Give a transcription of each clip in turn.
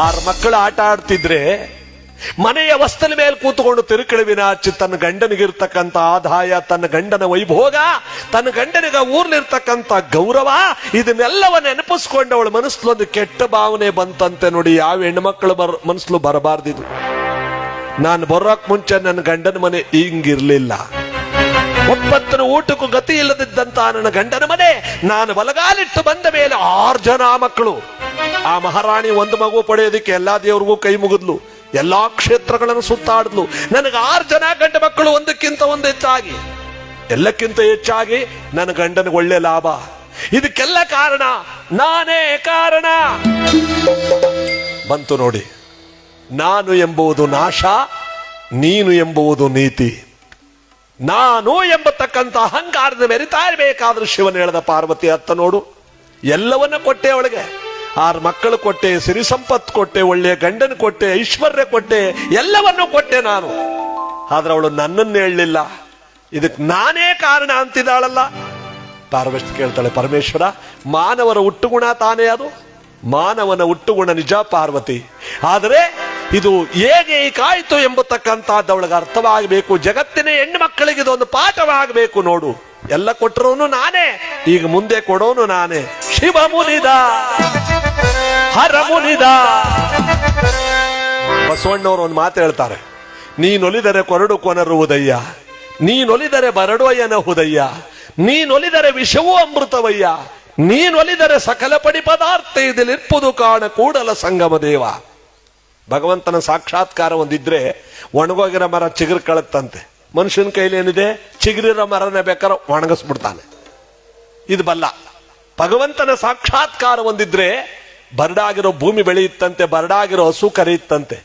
ಆರು ಮಕ್ಕಳು ಆಟ ಆಡ್ತಿದ್ರೆ ಮನೆಯ ವಸ್ತನ ಮೇಲೆ ಕೂತ್ಕೊಂಡು ತಿರುಕಳುವಿನ ಹಚ್ಚಿ ತನ್ನ ಗಂಡನಿಗಿರ್ತಕ್ಕಂಥ ಆದಾಯ, ತನ್ನ ಗಂಡನ ವೈಭೋಗ, ತನ್ನ ಗಂಡನಿಗ ಊರ್ಲಿರ್ತಕ್ಕಂಥ ಗೌರವ, ಇದನ್ನೆಲ್ಲವ ನೆನಪಿಸ್ಕೊಂಡು ಅವಳ ಮನಸ್ಸಲ್ಲೊಂದು ಕೆಟ್ಟ ಭಾವನೆ ಬಂತಂತೆ ನೋಡಿ ಯಾವ ಹೆಣ್ಮಕ್ಳು ಬರ ಮನಸ್ಸಲು ಬರಬಾರ್ದಿದು. ನಾನು ಬರೋಕ್ ಮುಂಚೆ ನನ್ನ ಗಂಡನ ಮನೆ ಹಿಂಗಿರ್ಲಿಲ್ಲ. ಒಪ್ಪತ್ತನ ಊಟಕ್ಕೂ ಗತಿ ಇಲ್ಲದಿದ್ದಂತ ನನ್ನ ಗಂಡನ ಮನೆ ನಾನು ಬಲಗಾಲಿಟ್ಟು ಬಂದ ಮೇಲೆ ಆರು ಜನ ಮಕ್ಕಳು. ಆ ಮಹಾರಾಣಿ ಒಂದು ಮಗು ಪಡೆಯೋದಕ್ಕೆ ಎಲ್ಲಾ ದೇವರಿಗೂ ಕೈ ಮುಗಿದ್ಲು. ಎಲ್ಲಾ ಕ್ಷೇತ್ರಗಳನ್ನು ಸುತ್ತಾಡಿದ್ಲು. ನನಗೆ ಆರು ಜನ ಗಂಡ ಮಕ್ಕಳು, ಒಂದಕ್ಕಿಂತ ಒಂದು ಹೆಚ್ಚಾಗಿ. ಎಲ್ಲಕ್ಕಿಂತ ಹೆಚ್ಚಾಗಿ ನನ್ನ ಗಂಡನಿಗೆ ಒಳ್ಳೆ ಲಾಭ. ಇದಕ್ಕೆಲ್ಲ ಕಾರಣ, ನಾನೇ ಕಾರಣ. ಬಂತು ನೋಡಿ. ನಾನು ಎಂಬುವುದು ನಾಶ, ನೀನು ಎಂಬುವುದು ನೀತಿ. ನಾನು ಎಂಬತಕ್ಕಂಥ ಅಹಂಕಾರದ ಮೆರಿತಾ ಇರಬೇಕಾದ್ರೆ ಶಿವನ ಹೇಳದ ಪಾರ್ವತಿ ಅತ್ತ ನೋಡು. ಎಲ್ಲವನ್ನ ಕೊಟ್ಟೆ ಅವಳಿಗೆ. ಆರು ಮಕ್ಕಳು ಕೊಟ್ಟೆ, ಸಿರಿ ಸಂಪತ್ತು ಕೊಟ್ಟೆ, ಒಳ್ಳೆಯ ಗಂಡನ ಕೊಟ್ಟೆ, ಐಶ್ವರ್ಯ ಕೊಟ್ಟೆ, ಎಲ್ಲವನ್ನೂ ಕೊಟ್ಟೆ ನಾನು. ಆದ್ರೆ ಅವಳು ನನ್ನನ್ನು ಹೇಳಲಿಲ್ಲ. ಇದಕ್ಕೆ ನಾನೇ ಕಾರಣ ಅಂತಿದ್ದಾಳಲ್ಲ. ಪಾರ್ವತಿ ಕೇಳ್ತಾಳೆ, ಪರಮೇಶ್ವರ, ಮಾನವರ ಹುಟ್ಟುಗುಣ ತಾನೇ ಅದು? ಮಾನವನ ಹುಟ್ಟುಗುಣ ನಿಜ ಪಾರ್ವತಿ. ಆದರೆ ಇದು ಹೇಗೆ ಕಾಯಿತು ಎಂಬತಕ್ಕಂಥದ್ದು ಅವಳಿಗೆ ಅರ್ಥವಾಗಬೇಕು. ಜಗತ್ತಿನ ಹೆಣ್ಣು ಮಕ್ಕಳಿಗೆ ಇದೊಂದು ಪಾಠವಾಗಬೇಕು ನೋಡು. ಎಲ್ಲ ಕೊಟ್ಟರೋನು ನಾನೇ, ಈಗ ಮುಂದೆ ಕೊಡೋನು ನಾನೇ. ಶಿವ ಮುನಿದ ಹರ ಮುನಿದ. ಬಸವಣ್ಣವರು ಒಂದು ಮಾತು ಹೇಳ್ತಾರೆ. ನೀನೊಲಿದರೆ ಕೊರಡು ಕೊನರುವುದಯ್ಯ ನೀನೊಲಿದರೆ ಬರಡೋಯ್ಯನ ಹುದಯ್ಯ, ನೀನೊಲಿದರೆ ವಿಷವೂ ಅಮೃತವಯ್ಯ, ನೀನೊಲಿದರೆ ಸಕಲ ಪಡಿ ಪದಾರ್ಥ ಇದಿಲಿರ್ಪುದು ಕಾಣ ಕೂಡಲ ಸಂಗಮ ದೇವ. ಭಗವಂತನ ಸಾಕ್ಷಾತ್ಕಾರ ಒಂದಿದ್ರೆ ಒಣಗೋಗಿರೋ ಮರ ಚಿಗುರು ಕಳತ್ತಂತೆ. ಮನುಷ್ಯನ ಕೈಲಿ ಏನಿದೆ? ಚಿಗುರಿರೋ ಮರನ ಬೇಕಾದ್ರೆ ಒಣಗಿಸ್ಬಿಡ್ತಾನೆ. ಇದು ಬಲ್ಲ. ಭಗವಂತನ ಸಾಕ್ಷಾತ್ಕಾರ ಒಂದಿದ್ರೆ ಬರಡಾಗಿರೋ ಭೂಮಿ ಬೆಳೆಯುತ್ತಂತೆ, ಬರಡಾಗಿರೋ ಹಸು ಕರೆಯುತ್ತಂತೆ.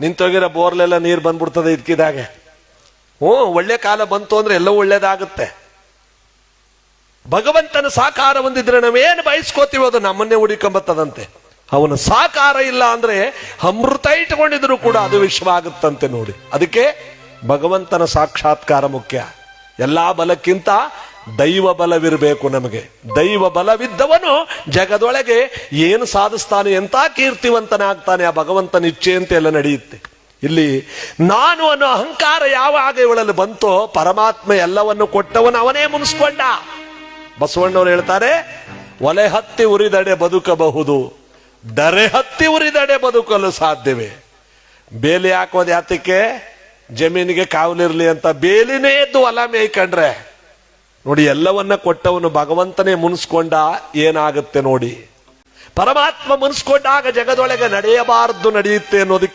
ನಿಂತೋಗಿರೋ ಬೋರ್ಲೆಲ್ಲ ನೀರು ಬಂದ್ಬಿಡ್ತದೆ ಇದಕ್ಕಿದಾಗೆ ಹ್ಞೂ, ಒಳ್ಳೆ ಕಾಲ ಬಂತು ಅಂದ್ರೆ ಎಲ್ಲವೂ ಒಳ್ಳೇದಾಗುತ್ತೆ. ಭಗವಂತನ ಸಾಕಾರ ಹೊಂದಿದ್ರೆ ನಾವೇನು ಬಯಸ್ಕೋತೀವೋ ಅದು ನಮ್ಮನ್ನೇ ಹುಡಿಕೊಂಬತ್ತದಂತೆ. ಅವನ ಸಾಕಾರ ಇಲ್ಲ ಅಂದ್ರೆ ಅಮೃತ ಇಟ್ಕೊಂಡಿದ್ರು ಕೂಡ ಅದು ವಿಶ್ವ ಆಗುತ್ತಂತೆ ನೋಡಿ. ಅದಕ್ಕೆ ಭಗವಂತನ ಸಾಕ್ಷಾತ್ಕಾರ ಮುಖ್ಯ. ಎಲ್ಲಾ ಬಲಕ್ಕಿಂತ ದೈವ ಬಲವಿರಬೇಕು ನಮಗೆ. ದೈವ ಬಲವಿದ್ದವನು ಜಗದೊಳಗೆ ಏನು ಸಾಧಿಸ್ತಾನೆ ಎಂತ ಕೀರ್ತಿವಂತನಾಗ್ತಾನೆ ಆ ಭಗವಂತನ ಇಚ್ಛೆ ಅಂತ ಎಲ್ಲ ನಡೆಯುತ್ತೆ. ಇಲ್ಲಿ ನಾನು ಅನ್ನೋ ಅಹಂಕಾರ ಯಾವಾಗ ಇವಳಲ್ಲಿ ಬಂತೋ ಪರಮಾತ್ಮ ಎಲ್ಲವನ್ನು ಕೊಟ್ಟವನು ಅವನೇ ಮುನಿಸ್ಕೊಂಡ. ಬಸವಣ್ಣವರು ಹೇಳ್ತಾರೆ, ಒಲೆ ಹತ್ತಿ ಉರಿದಡೆ ಬದುಕಬಹುದು, ದರೆ ಹತ್ತಿ ಉರಿದಡೆ ಬದುಕಲು ಸಾಧ್ಯವೇ. ಬೇಲಿ ಹಾಕೋದು ಯಾತಕ್ಕೆ? ಜಮೀನಿಗೆ ಕಾವಲಿರ್ಲಿ ಅಂತ ಬೇಲಿನೇ ಎದ್ದು ಒಲ ಮೇಯ್ಕಂಡ್ರೆ. ನೋಡಿ ಎಲ್ಲವನ್ನ ಕೊಟ್ಟವನು ಭಗವಂತನೇ ಮುನಿಸ್ಕೊಂಡ ಏನಾಗುತ್ತೆ ನೋಡಿ. ಪರಮಾತ್ಮ ಮುನ್ಸ್ಕೊಂಡಾಗ ಜಗದೊಳಗೆ ನಡೆಯಬಾರದು ನಡೆಯುತ್ತೆ ಅನ್ನೋದಕ್ಕೆ